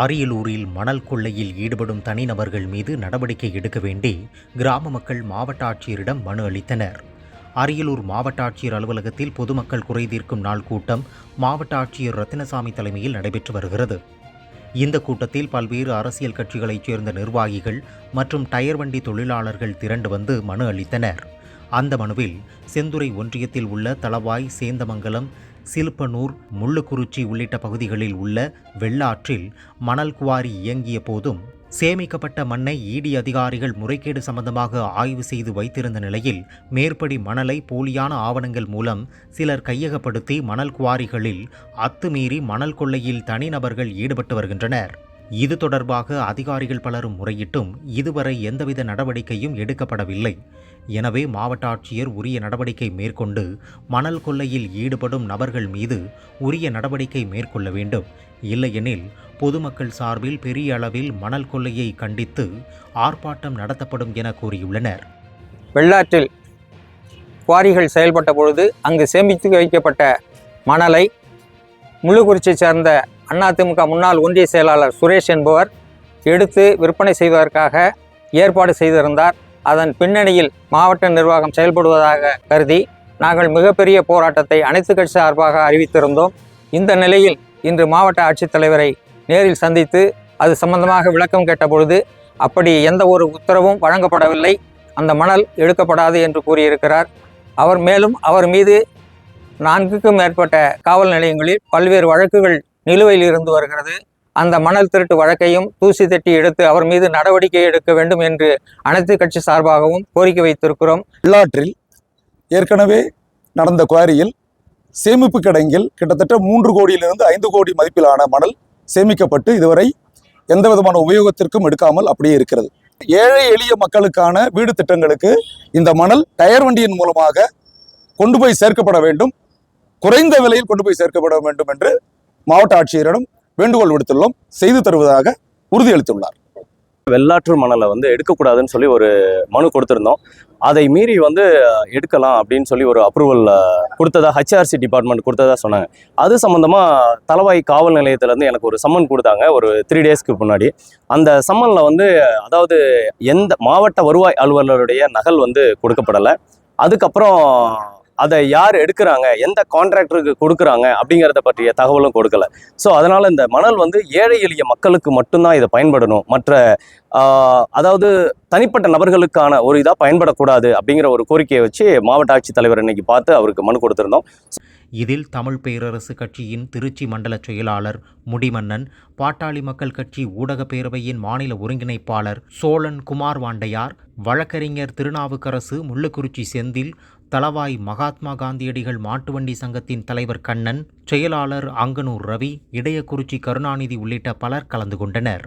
அரியலூரில் மணல் கொள்ளையில் ஈடுபடும் தனிநபர்கள் மீது நடவடிக்கை எடுக்க வேண்டி கிராம மக்கள் மாவட்ட ஆட்சியரிடம் மனு அளித்தனர். அரியலூர் மாவட்ட ஆட்சியர் அலுவலகத்தில் பொதுமக்கள் குறைதீர்க்கும் நாள் கூட்டம் மாவட்ட ஆட்சியர் ரத்தினசாமி தலைமையில் நடைபெற்று வருகிறது. இந்த கூட்டத்தில் பல்வேறு அரசியல் கட்சிகளைச் சேர்ந்த நிர்வாகிகள் மற்றும் டயர் வண்டி தொழிலாளர்கள் திரண்டு வந்து மனு அளித்தனர். அந்த மனுவில் செந்துறை ஒன்றியத்தில் உள்ள தளவாய் சேந்தமங்கலம் சிலுப்பனூர் முள்ளுக்குறிச்சி உள்ளிட்ட பகுதிகளில் உள்ள வெள்ளாற்றில் மணல் குவாரி இயங்கிய போதும் சேமிக்கப்பட்ட மண்ணை ஈடி அதிகாரிகள் முறைகேடு சம்பந்தமாக ஆய்வு செய்து வைத்திருந்த நிலையில் மேற்படி மணலை போலியான ஆவணங்கள் மூலம் சிலர் கையகப்படுத்தி மணல் குவாரிகளில் அத்துமீறி மணல் கொள்ளையில் தனிநபர்கள் ஈடுபட்டு வருகின்றனர். இது தொடர்பாக அதிகாரிகள் பலரும் முறையிட்டும் இதுவரை எந்தவித நடவடிக்கையும் எடுக்கப்படவில்லை. எனவே மாவட்ட ஆட்சியர் உரிய நடவடிக்கை மேற்கொண்டு மணல் கொள்ளையில் ஈடுபடும் நபர்கள் மீது உரிய நடவடிக்கை மேற்கொள்ள வேண்டும். இல்லையெனில் பொதுமக்கள் சார்பில் பெரிய அளவில் மணல் கொள்ளையை கண்டித்து ஆர்ப்பாட்டம் நடத்தப்படும் என கூறியுள்ளனர். வெள்ளாற்றில் குவாரிகள் செயல்பட்ட பொழுது அங்கு சேமித்து வைக்கப்பட்ட மணலை முள்ளுக்குறிச்சியை சேர்ந்த அதிமுக முன்னாள் ஒன்றிய செயலாளர் சுரேஷ் என்பவர் எடுத்து விற்பனை செய்வதற்காக ஏற்பாடு செய்திருந்தார். அதன் பின்னணியில் மாவட்ட நிர்வாகம் செயல்படுவதாக கருதி நாங்கள் மிகப்பெரிய போராட்டத்தை அனைத்து கட்சி சார்பாக அறிவித்திருந்தோம். இந்த நிலையில் இன்று மாவட்ட ஆட்சித்தலைவரை நேரில் சந்தித்து அது சம்பந்தமாக விளக்கம் கேட்டபொழுது அப்படி எந்த ஒரு உத்தரவும் வழங்கப்படவில்லை. அந்த மணல் எடுக்கப்படாது என்று கூறியிருக்கிறார். அவர் மேலும் அவர் மீது நான்குக்கும் மேற்பட்ட காவல் நிலையங்களில் பல்வேறு வழக்குகள் நிலுவையில் இருந்து வருகிறது. அந்த மணல் திருட்டு வழக்கையும் தூசி தட்டி எடுத்து அவர் மீது நடவடிக்கை எடுக்க வேண்டும் என்று அனைத்து கட்சி சார்பாகவும் கோரிக்கை வைத்திருக்கிறோம். வெள்ளாற்றில் ஏற்கனவே நடந்த குவாரியில் சேமிப்பு கிடங்கில் கிட்டத்தட்ட மூன்று கோடியிலிருந்து ஐந்து கோடி மதிப்பிலான மணல் சேமிக்கப்பட்டு இதுவரை எந்த விதமான உபயோகத்திற்கும் எடுக்காமல் அப்படியே இருக்கிறது. ஏழை எளிய மக்களுக்கான வீடு திட்டங்களுக்கு இந்த மணல் டயர் வண்டியின் மூலமாக கொண்டு போய் சேர்க்கப்பட வேண்டும். குறைந்த விலையில் கொண்டு போய் சேர்க்கப்பட வேண்டும் என்று மாவட்ட ஆட்சியரிடம் வேண்டுகோள் விடுத்துள்ளோம். செய்து தருவதாக உறுதியளித்துள்ளார். வெள்ளாற்று மணலை வந்து எடுக்கக்கூடாதுன்னு சொல்லி ஒரு மனு கொடுத்துருந்தோம். அதை மீறி வந்து எடுக்கலாம் அப்படின்னு சொல்லி ஒரு அப்ரூவல் கொடுத்ததா ஹச்ஆர்சி டிபார்ட்மெண்ட் கொடுத்ததா சொன்னாங்க. அது சம்மந்தமாக தலவாய் காவல் நிலையத்திலேருந்து எனக்கு ஒரு சம்மன் கொடுத்தாங்க ஒரு த்ரீ டேஸ்க்கு முன்னாடி. அந்த சம்மனில் வந்து அதாவது எந்த மாவட்ட வருவாய் அலுவலருடைய நகல் வந்து கொடுக்கப்படலை. அதுக்கப்புறம் அதை யார் எடுக்கிறாங்க? எந்த கான்ட்ராக்டருக்கு கொடுக்குறாங்க? அப்படிங்கிறத பற்றிய தகவலும் கொடுக்கல. ஸோ அதனால் இந்த மணல் வந்து ஏழை எளிய மக்களுக்கு மட்டும்தான் இதை பயன்படணும். மற்ற அதாவது தனிப்பட்ட நபர்களுக்கான ஒரு இதாக பயன்படக்கூடாது அப்படிங்கிற ஒரு கோரிக்கையை வச்சு மாவட்ட ஆட்சித்தலைவர் இன்னைக்கு பார்த்து அவருக்கு மனு கொடுத்துருந்தோம். இதில் தமிழ் பேரரசு கட்சியின் திருச்சி மண்டல செயலாளர் முடிமன்னன் பாட்டாளி மக்கள் கட்சி ஊடகப் பேரவையின் மாநில ஒருங்கிணைப்பாளர் சோழன் குமார் வாண்டையார் வழக்கறிஞர் திருநாவுக்கரசு முள்ளுக்குறிச்சி செந்தில் தளவாய் மகாத்மா காந்தியடிகள் மாட்டுவண்டி சங்கத்தின் தலைவர் கண்ணன் செயலாளர் அங்கனூர் ரவி இடையக்குறிச்சி கருணாநிதி உள்ளிட்ட பலர் கலந்து கொண்டனர்.